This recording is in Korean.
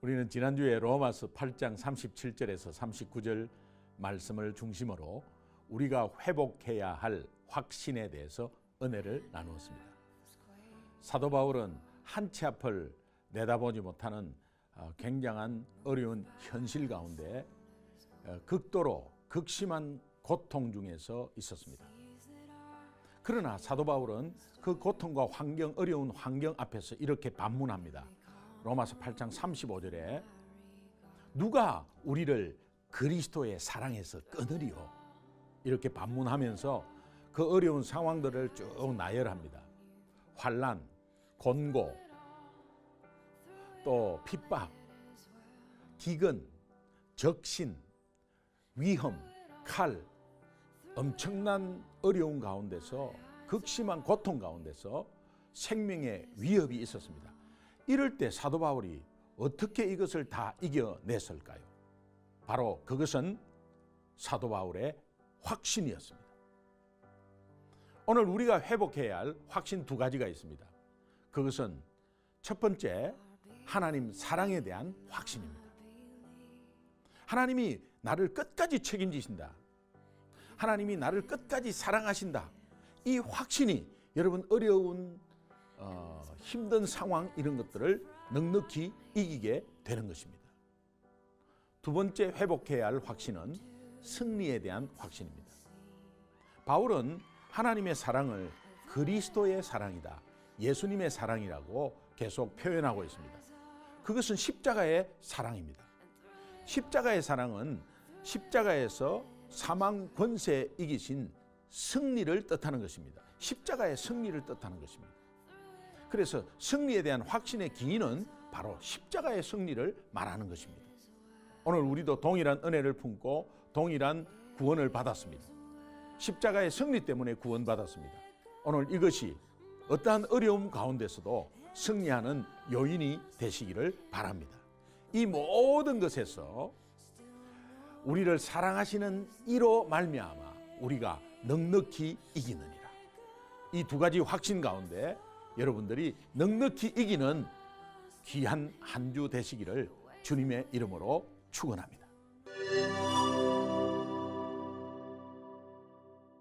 우리는 지난주에 로마서 8장 37절에서 39절 말씀을 중심으로 우리가 회복해야 할 확신에 대해서 은혜를 나누었습니다. 사도 바울은 한치 앞을 내다보지 못하는 어, 굉장한 어려운 현실 가운데 어, 극도로 극심한 고통 중에서 있었습니다. 그러나 사도 바울은 그 고통과 환경, 어려운 환경 앞에서 이렇게 반문합니다. 로마서 8장 35절에 누가 우리를 그리스도의 사랑에서 끊으리요? 이렇게 반문하면서 그 어려운 상황들을 쭉 나열합니다. 환란, 곤고, 또 핍박, 기근, 적신, 위험, 칼, 엄청난 어려운 가운데서 극심한 고통 가운데서 생명의 위협이 있었습니다. 이럴 때 사도 바울이 어떻게 이것을 다 이겨냈을까요? 바로 그것은 사도 바울의 확신이었습니다. 오늘 우리가 회복해야 할 확신 두 가지가 있습니다. 그것은 첫 번째 하나님 사랑에 대한 확신입니다. 하나님이 나를 끝까지 책임지신다. 하나님이 나를 끝까지 사랑하신다. 이 확신이 여러분 어려운 어, 힘든 상황 이런 것들을 넉넉히 이기게 되는 것입니다. 두 번째 회복해야 할 확신은 승리에 대한 확신입니다. 바울은 하나님의 사랑을 그리스도의 사랑이다. 예수님의 사랑이라고 계속 표현하고 있습니다. 그것은 십자가의 사랑입니다. 십자가의 사랑은 십자가에서 사망 권세 이기신 승리를 뜻하는 것입니다. 십자가의 승리를 뜻하는 것입니다. 그래서 승리에 대한 확신의 기인은 바로 십자가의 승리를 말하는 것입니다. 오늘 우리도 동일한 은혜를 품고 동일한 구원을 받았습니다. 십자가의 승리 때문에 구원받았습니다. 오늘 이것이 어떠한 어려움 가운데서도 승리하는 요인이 되시기를 바랍니다. 이 모든 것에서 우리를 사랑하시는 이로 말미암아 우리가 넉넉히 이기느니라. 이 두 가지 확신 가운데 여러분들이 넉넉히 이기는 귀한 한 주 되시기를 주님의 이름으로 축원합니다.